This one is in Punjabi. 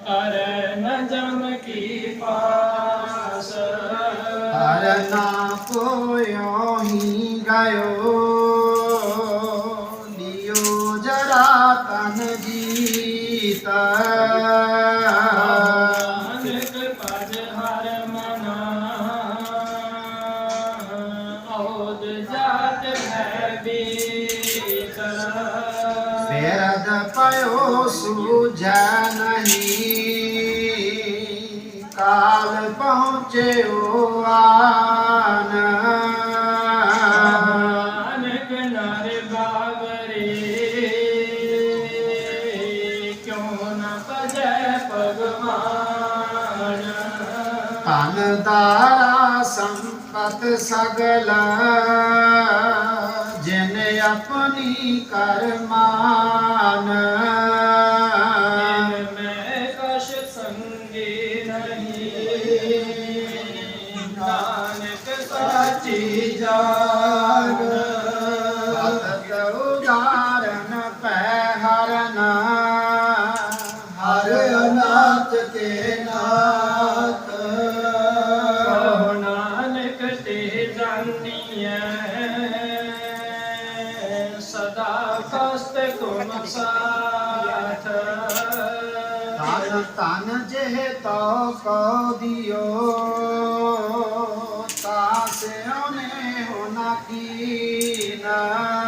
ਅਰੇ ਨ ਜਮ ਕੀ ਪਾਸ। ਹਰ ਨਾ ਕੋਇਓ ਹੀ ਗਇਓ। ਲਿਓ ਜਰਾ ਤਨ ਜੀਤਾ ਬੇਰਦ ਪਇਓ ਸੂਝੈ ਨਹੀਂ ਕਾਲ ਪਹੁੰਚਿਓ ਆਨ ਅਨੇਕ ਨਰ ਬਾਵਰੇ ਕਿਉ ਨ ਭਜੈ ਭਗਵਾਨ ਧਨ ਦਾਰਾ ਸੰਪਤ ਸਗਲ ਜਿਨ ਆਪਣੀ ਕਰਮਾਨ। ਮੈਂ ਕਸ਼ ਸੰਗੀ ਨਹੀਂ ਨਾਨਕ ਸਾਚੀ ਜਾਨ ਬਤਤ ਉਦਾਰਨ ਪੈ ਹਰਨਾ ਹਰ ਅਨਾਥ ਕੇ ਨਾਨਕ ਸਦਾ ਕਸਤ ਤੁਮ ਸਾਥ ਤਨ ਤਨ ਜੇ ਤੋ ਕੋ ਦਿਓ ਤਾਸੇ ਉਹਨੇ ਹੋਣਾ ਕੀਨਾ